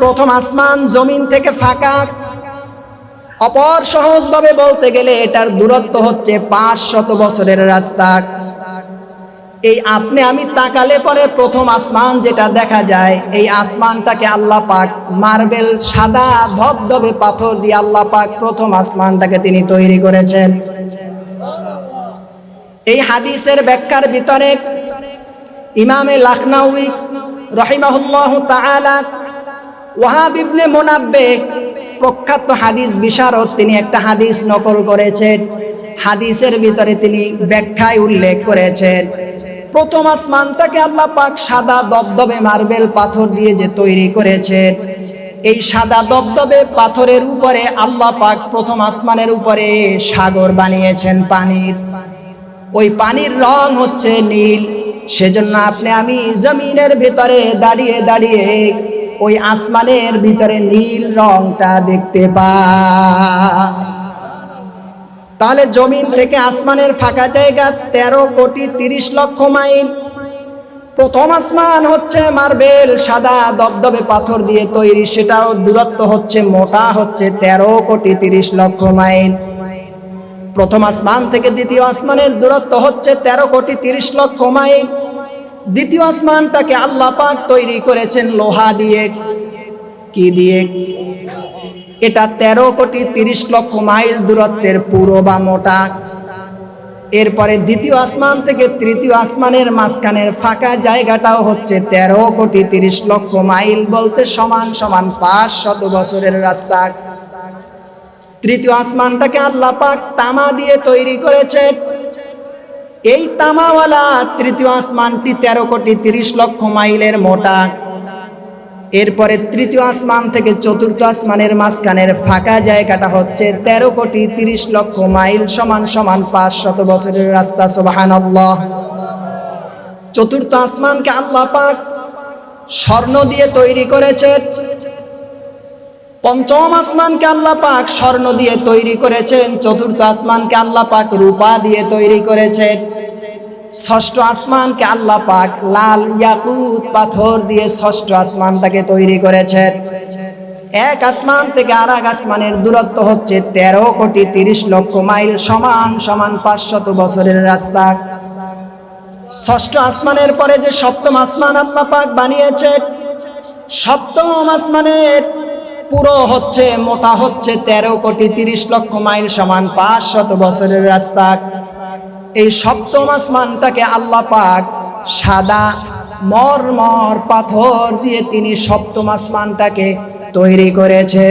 প্রথম আসমান জমিন থেকে ফাঁকা। অপর সহজভাবে বলতে গেলে এটার দূরত্ব হচ্ছে পাঁচ শত বছরের রাস্তা। এই আপনি আমি তাকালে পরে প্রথম আসমান যেটা দেখা যায়, এই আসমানটাকে আল্লাহ পাক মার্বেল, সাদা, ধবধবে পাথর দিয়ে আল্লাহ পাক প্রথম আসমানটাকে তিনি তৈরি করেছেন। এই হাদিসের ব্যাখ্যার ভিতরে ইমামে লাখনাউই রহিমাহুল্লাহ তাআলা ওয়াহাব ইবনে মুনাব্বে প্রখ্যাত হাদিস বিশারদ তিনি একটা হাদিস নকল করেছেন। হাদিসের ভিতরে তিনি ব্যাখ্যায় উল্লেখ করেছেন। প্রথম আসমানটাকে আল্লাহ পাক সাদা দবদবে মার্বেল পাথর দিয়ে যে তৈরি করেছেন। এই সাদা দবদবে পাথরের উপরে আল্লাহ পাক প্রথম আসমানের উপরে সাগর বানিয়েছেন পানির। ওই পানির রং হচ্ছে নীল। সেজন্য আপনি আমি জমিনের ভেতরে দাঁড়িয়ে দাঁড়িয়ে ওই আসমানের ভিতরে নীল রংটা দেখতে পাই তাহলে জমিন থেকে আসমানের ফাঁকা জায়গা তেরো কোটি তিরিশ লক্ষ মাইল। প্রথম আসমান হচ্ছে মার্বেল, সাদা দবদবে পাথর দিয়ে তৈরি, সেটাও দূরত্ব হচ্ছে মোটা হচ্ছে তেরো কোটি তিরিশ লক্ষ মাইল। প্রথম আসমান থেকে দ্বিতীয় আসমানের দূরত্ব হচ্ছে তেরো কোটি তিরিশ লক্ষ মাইল। দ্বিতীয় আসমানটাকে আল্লাহ পাক তৈরি করেছেন লোহা দিয়ে। কি দিয়ে? এটা তেরো কোটি তিরিশ লক্ষ মাইল দূরত্বের পুরো বা মোটা। এরপরে দ্বিতীয় আসমান থেকে তৃতীয় আসমানের মাঝখানের ফাঁকা জায়গাটাও হচ্ছে তেরো কোটি তিরিশ লক্ষ মাইল বলতে সমান সমান পাঁচ শত বছরের রাস্তা। তৃতীয় আসমানটাকে আল্লাহ পাক তামা দিয়ে তৈরি করেছেন। এই তামাওয়ালা তৃতীয় আসমানটি তেরো কোটি তিরিশ লক্ষ মাইলের মোটা। এরপরে তৃতীয় আসমান থেকে চতুর্থ আসমানের মাঝখানের ফাঁকা জায়গাটা হচ্ছে তেরো কোটি তিরিশ লক্ষ মাইল সমান সমান পাঁচ শত বছরের রাস্তা সোবাহান চতুর্থ আসমানকে আল্লাহ পাক স্বর্ণ দিয়ে তৈরি করেছেন। পঞ্চম আসমানকে আল্লাহ পাক স্বর্ণ দিয়ে তৈরি করেছেন, চতুর্থ আসমানকে আল্লাহ পাক রূপা দিয়ে তৈরি করেছেন। ষষ্ঠ আসমানকে আল্লাহ পাক লাল ইয়াকুত পাথর দিয়ে ষষ্ঠ আসমানটাকে তৈরি করেছেন। এক আসমান থেকে আর এক আসমানের দূরত্ব হচ্ছে তেরো কোটি তিরিশ লক্ষ মাইল সমান সমান পাঁচশত বছরের রাস্তা। ষষ্ঠ আসমানের পরে যে সপ্তম আসমান আল্লাহ পাক বানিয়েছেন, সপ্তম আসমানের পুরো হচ্ছে, মোটা হচ্ছে তেরো কোটি তিরিশ লক্ষ মাইল সমান পাঁচ শত বছরের রাস্তা। এই সপ্তম আসমানটাকে আল্লাহ পাক সাদা মরমর পাথর দিয়ে তিনি সপ্তম আসমানটাকে তৈরি করেছে।